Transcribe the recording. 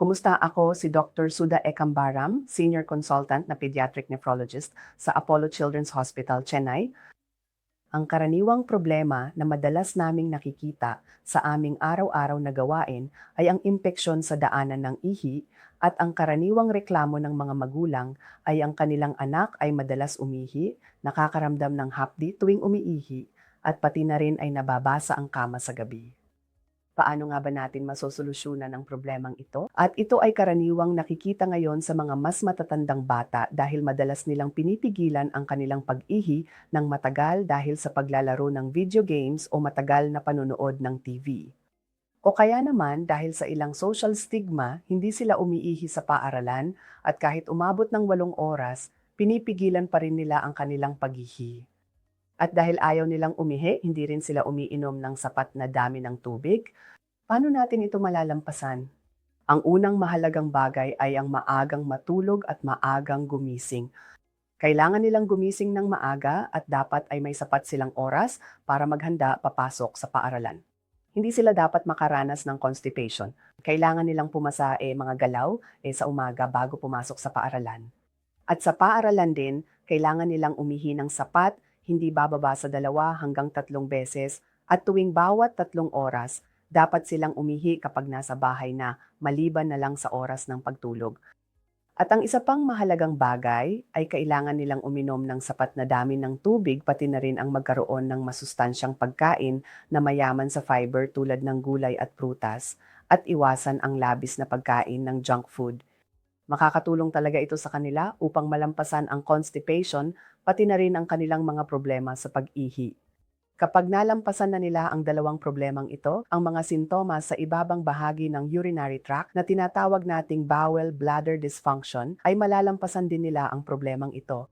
Kumusta ako si Dr. Suda Ekambaram, Senior Consultant na Pediatric Nephrologist sa Apollo Children's Hospital, Chennai. Ang karaniwang problema na madalas naming nakikita sa aming araw-araw na gawain ay ang impeksyon sa daanan ng ihi at ang karaniwang reklamo ng mga magulang ay ang kanilang anak ay madalas umihi, nakakaramdam ng hapdi tuwing umiihi at pati na rin ay nababasa ang kama sa gabi. Paano nga ba natin masosolusyunan ang problemang ito? At ito ay karaniwang nakikita ngayon sa mga mas matatandang bata dahil madalas nilang pinipigilan ang kanilang pag-ihi ng matagal dahil sa paglalaro ng video games o matagal na panonood ng TV. O kaya naman dahil sa ilang social stigma, hindi sila umiihi sa paaralan at kahit umabot ng walong oras, pinipigilan pa rin nila ang kanilang paghihi. At dahil ayaw nilang umihi, hindi rin sila umiinom ng sapat na dami ng tubig. Paano natin ito malalampasan? Ang unang mahalagang bagay ay ang maagang matulog at maagang gumising. Kailangan nilang gumising ng maaga at dapat ay may sapat silang oras para maghanda papasok sa paaralan. Hindi sila dapat makaranas ng constipation. Kailangan nilang pumasa eh, mga galaw eh, sa umaga bago pumasok sa paaralan. At sa paaralan din, kailangan nilang umihi ng sapat hindi bababa sa dalawa hanggang tatlong beses at tuwing bawat tatlong oras, dapat silang umihi kapag nasa bahay na maliban na lang sa oras ng pagtulog. At ang isa pang mahalagang bagay ay kailangan nilang uminom ng sapat na dami ng tubig pati na rin ang magkaroon ng masustansyang pagkain na mayaman sa fiber tulad ng gulay at prutas at iwasan ang labis na pagkain ng junk food. Makakatulong talaga ito sa kanila upang malampasan ang constipation pati na rin ang kanilang mga problema sa pag-ihi. Kapag nalampasan na nila ang dalawang problemang ito, ang mga sintomas sa ibabang bahagi ng urinary tract na tinatawag nating bowel bladder dysfunction ay malalampasan din nila ang problemang ito.